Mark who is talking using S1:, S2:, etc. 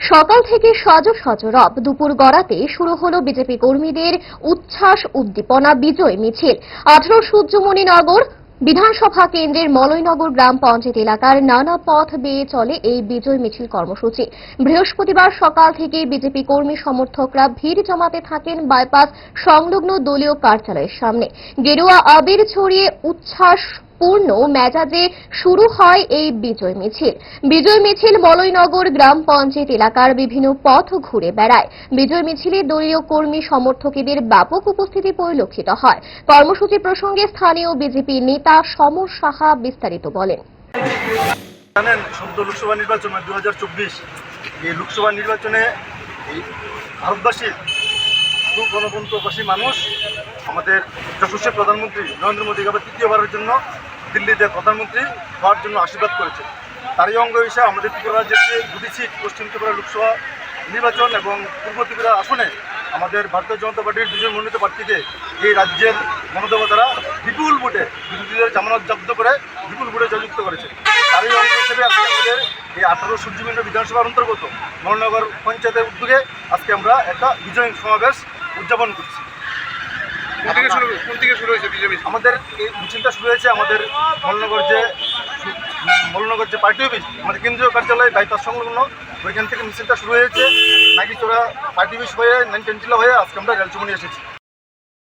S1: সকাল থেকে সজ সজ রব দুপুর গড়াতে শুরু হলো বিজেপি কর্মীদের উচ্ছ্বাস, উদ্দীপনা, বিজয় মিছিল। আঠারো সূর্যমণি নগর বিধানসভা কেন্দ্রের মলয়নগর গ্রাম পঞ্চায়েত এলাকার নানা পথ বেয়ে চলে এই বিজয় মিছিল কর্মসূচি। বৃহস্পতিবার সকাল থেকে বিজেপি কর্মী সমর্থকরা ভিড় জমাতে থাকেন বাইপাস সংলগ্ন দলীয় কার্যালয়ের সামনে। গেরুয়া আবির ছড়িয়ে উচ্ছ্বাস পূর্ণ মেজাজে শুরু হয় এই বিজয় মিছিল। বিজয় মিছিল মলয়নগর গ্রাম পঞ্চায়েত এলাকার বিভিন্ন পথ ঘুরে বেড়ায়। বিজয় মিছিলে দলীয় কর্মী সমর্থকদের ব্যাপক উপস্থিতি পরিলক্ষিত হয়। কর্মসূচি প্রসঙ্গে স্থানীয় বিজেপি নেতা সমর সাহা বিস্তারিত বলেন।
S2: জানেন, সদ্য লোকসভা নির্বাচন দু হাজার চব্বিশ, এই লোকসভা নির্বাচনে এই ভারতবাসীর গণতন্ত্রবাসী মানুষ আমাদের যশস্বী প্রধানমন্ত্রী নরেন্দ্র মোদীকে আবার তৃতীয়বারের জন্য দিল্লিতে প্রধানমন্ত্রী হওয়ার জন্য আশীর্বাদ করেছে তারই অঙ্গ হিসেবে আমাদের ত্রিপুরা রাজ্যের যে দুটি সিট, পশ্চিম ত্রিপুরা লোকসভা নির্বাচন এবং পূর্ব ত্রিপুরা আসনে আমাদের ভারতীয় জনতা পার্টির দুজন মনোনীত প্রার্থীকে এই রাজ্যের গণদেবতারা বিপুল ভোটে বিরোধীদের জামানত জব্দ করে বিপুল ভোটে জয়যুক্ত করেছে। তারই অঙ্গ হিসেবে আজকে আমাদের এই আঠারো সূর্যবিন্দু বিধানসভার অন্তর্গত মহানগর পঞ্চায়েতের উদ্যোগে আজকে আমরা একটা বিজয় সমাবেশ উদযাপন করছি
S3: কোন থেকে শুরু কোন থেকে শুরু হয়েছে বিজেপি
S2: আমাদের এই মিছিলটা শুরু হয়েছে আমাদের মল্লনগর যে মল্লনগর যে পার্টি অফিস, আমাদের কেন্দ্রীয় কার্যালয় বাইপাস সংলগ্ন, ওইখান থেকে মিছিলটা শুরু হয়েছে। নাকি চোরা পার্টি অফিস হয়ে নাইন টেন্টিলা হয়ে আজকে আমরা রেলচুমনি এসেছি।